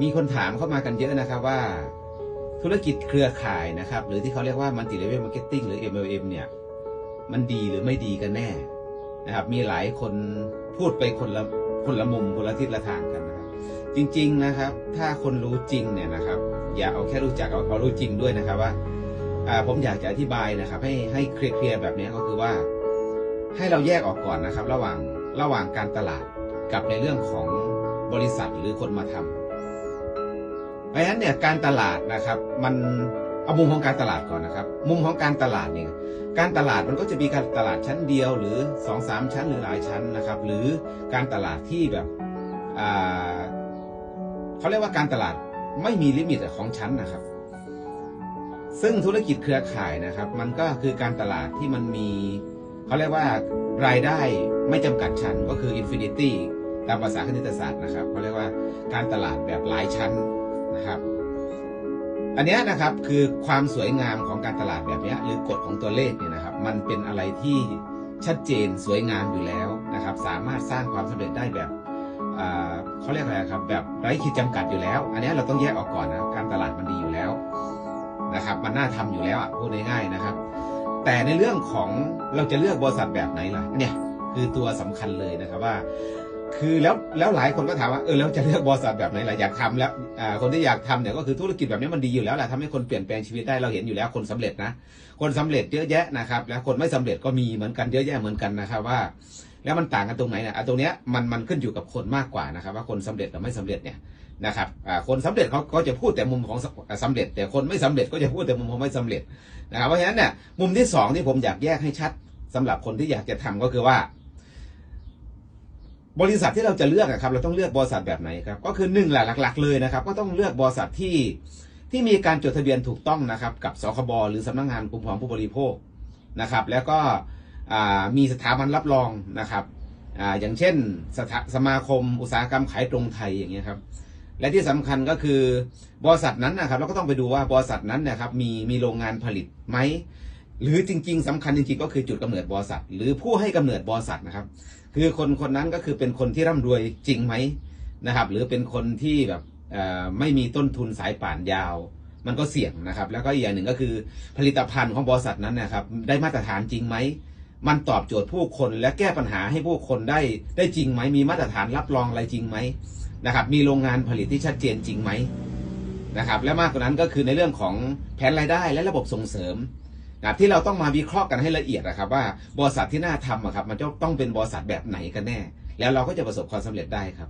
มีคนถามเข้ามากันเยอะนะครับว่า ธุรกิจเครือข่ายนะครับ หรือที่เขาเรียกว่า multi level marketing หรือ MLM เนี่ย มันดีหรือไม่ดีกันแน่นะครับ มีหลายคนพูดไปคนละคนละมุมคนละทิศละทางกันนะครับ จริง ๆนะครับ ถ้าคนรู้จริงเนี่ยนะครับ อย่าเอาแค่รู้จักเอาเขารู้จริงด้วยนะครับว่าาผมอยากจะอธิบายนะครับ ให้ให้เคลียร์แบบนี้ก็คือว่า ให้เราแยกออกก่อนนะครับ ระหว่างระหว่างการตลาดกับในเรื่องของบริษัทหรือคนมาทำ เพราะฉะนั้นเนี่ยการตลาดนะครับมันเอามุมของการตลาดก่อนนะครับ มุมของการตลาดเนี่ยการตลาดมันก็จะมีการตลาดชั้นเดียวหรือสองสามชั้นหรือหลายชั้นนะครับ หรือการตลาดที่แบบเขาเรียกว่าการตลาดไม่มีลิมิตของชั้นนะครับ ซึ่งธุรกิจเครือข่ายนะครับ มันก็คือการตลาดที่มันมีเขาเรียกว่ารายได้ไม่จำกัดชั้นก็คืออินฟินิตี้ตามภาษาคณิตศาสตร์นะครับเขาเรียกว่าการตลาดแบบหลายชั้น นะครับ อันนี้นะครับคือความสวยงามของการตลาดแบบนี้หรือกฎของตัวเลขเนี่ยนะครับ มันเป็นอะไรที่ชัดเจนสวยงามอยู่แล้วนะครับ สามารถสร้างความสำเร็จได้แบบเขาเรียกอะไรครับ แบบไร้ขีดจำกัดอยู่แล้ว อันนี้เราต้องแยกออกก่อนนะการตลาดมันดีอยู่แล้วนะครับ มันน่าทำอยู่แล้วอะพูดง่ายๆนะครับ แต่ในเรื่องของเราจะเลือกบริษัทแบบไหนล่ะเนี่ยคือตัวสำคัญเลยนะครับว่า คือแล้วแล้วหลายคนก็ถามว่าเออแล้วจะเลือกบริษัทแบบไหนล่ะอยากทำแล้วคนที่อยากทำเนี่ยก็คือธุรกิจแบบนี้มันดีอยู่แล้วแหละทำให้คนเปลี่ยนแปลงชีวิตได้เราเห็นอยู่แล้วคนสำเร็จนะ คนสำเร็จเยอะแยะนะครับ แล้วคนไม่สำเร็จก็มีเหมือนกันเยอะแยะเหมือนกันนะครับว่า แล้วมันต่างกันตรงไหนเนี่ยอะตรงเนี้ยมันมันขึ้นอยู่กับคนมากกว่านะครับ ว่าคนสำเร็จกับไม่สำเร็จเนี่ยนะครับคนสำเร็จเขาก็จะพูดแต่มุมของสสำเร็จ แต่คนไม่สำเร็จก็จะพูดแต่มุมของไม่สำเร็จนะครับเพราะฉะนั้นเนี่ยมุมที่สองที่ผมอยากแยกให้ชัดสำหรับคนที่อยากจะทำก็คือว่า บริษัทที่เราจะเลือกอะครับเราต้องเลือกบริษัทแบบไหนครับก็คือหนึ่งแหละหลัก ๆ เลยนะครับ ก็ต้องเลือกบริษัทที่ที่มีการจดทะเบียนถูกต้องนะครับ กับสคบหรือสำนักงานคุ้มครองผู้บริโภคนะครับ แล้วก็มีสถาบันรับรองนะครับออย่างเช่นสสมาคมอุตสาหกรรมขายตรงไทยอย่างเงี้ยครับและที่สำคัญก็คือบริษัทนั้นนะครับเราก็ต้องไปดูว่าบริษัทนั้นนะครับมีมีโรงงานผลิตไหม หรือจริง ๆสำคัญจริงๆก็คือจุดกำเนิดบริษัท หรือผู้ให้กำเนิดบริษัทนะครับ คือคนคนนั้นก็คือเป็นคนที่ร่ำรวยจริงไหมนะครับ หรือเป็นคนที่แบบไม่มีต้นทุนสายป่านยาว มันก็เสี่ยงนะครับ แล้วก็อีกอย่างหนึ่งก็คือผลิตภัณฑ์ของบริษัทนั้นนะครับ ได้มาตรฐานจริงไหมมันตอบโจทย์ผู้คนและแก้ปัญหาให้ผู้คนได้ได้จริงไหมมีมาตรฐานรับรองอะไรจริงไหมนะครับ มีโรงงานผลิตที่ชัดเจนจริงไหมนะครับ และมากกว่านั้นก็คือในเรื่องของแผนรายได้และระบบส่งเสริม นะที่เราต้องมาวิเคราะห์กันให้ละเอียดนะครับ ว่าบริษัทที่น่าทำอะครับ มันจะต้องเป็นบริษัทแบบไหนกันแน่ แล้วเราก็จะประสบความสำเร็จได้ครับ